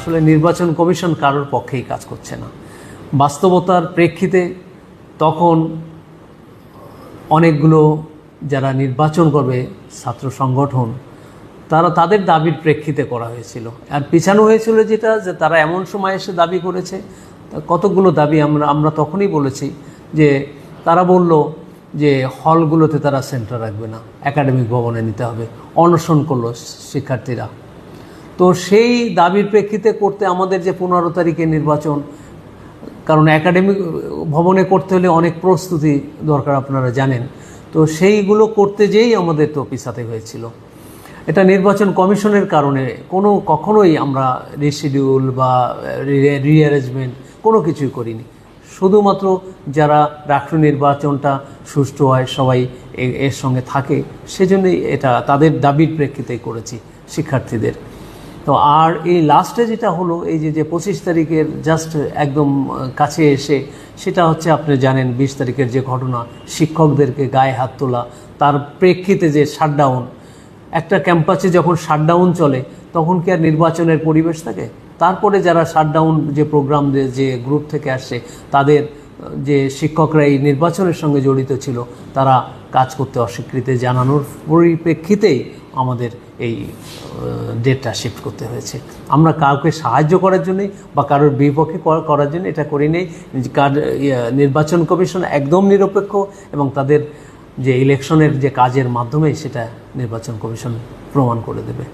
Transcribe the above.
আসলে নির্বাচন কমিশন কারোর পক্ষেই কাজ করছে না। বাস্তবতার প্রেক্ষিতে তখন অনেকগুলো যারা নির্বাচন করবে, ছাত্র সংগঠন, তারা তাদের দাবির প্রেক্ষিতে করা হয়েছিল। আর পিছানো হয়েছিল যেটা, যে তারা এমন সময় এসে দাবি করেছে কতগুলো দাবি আমরা আমরা তখনই বলেছি যে তারা বলল যে হলগুলোতে তারা সেন্টার রাখবে না একাডেমিক ভবনে নিতে হবে, অনশন করল শিক্ষার্থীরা। তো সেই দাবির প্রেক্ষিতে করতে আমাদের যে পনেরো তারিখে নির্বাচন, কারণ একাডেমিক ভবনে করতে হলে অনেক প্রস্তুতি দরকার আপনারা জানেন। তো সেইগুলো করতে যেই আমাদের তো পিছাতে হয়েছিল। এটা নির্বাচন কমিশনের কারণে কোনো কখনোই আমরা রিশিডিউল বা রিঅ্যারেঞ্জমেন্ট কোনো কিছুই করিনি। শুধুমাত্র যারা রাষ্ট্র নির্বাচনটা সুষ্ঠু হয়, সবাই এর সঙ্গে থাকে, সেজন্যই এটা তাদের দাবির প্রেক্ষিতেই করেছি শিক্ষার্থীদের। তো আর এই লাস্টে যেটা হলো, এই যে যে পঁচিশ তারিখের জাস্ট একদম কাছে এসে, সেটা হচ্ছে আপনি জানেন বিশ তারিখের যে ঘটনা, শিক্ষকদেরকে গায়ে হাত তোলা, তার প্রেক্ষিতে যে শাটডাউন একটা ক্যাম্পাসে যখন শাটডাউন চলে, তখন কি আর নির্বাচনের পরিবেশ থাকে? তারপরে যারা শাটডাউন যে প্রোগ্রাম যে গ্রুপ থেকে আসছে তাদের যে শিক্ষকরা এই নির্বাচনের সঙ্গে জড়িত ছিল, তারা কাজ করতে অস্বীকৃতি জানানোর পরিপ্রেক্ষিতেই আমাদের এই ডেটটা শিফট করতে হয়েছে। আমরা কাউকে সাহায্য করার জন্যই বা কারোর বিপক্ষে করার জন্য এটা করি নেই। কার নির্বাচন কমিশন একদম নিরপেক্ষ এবং তাদের যে ইলেকশনের যে কাজের মাধ্যমে সেটা নির্বাচন কমিশন প্রমাণ করে দেবে।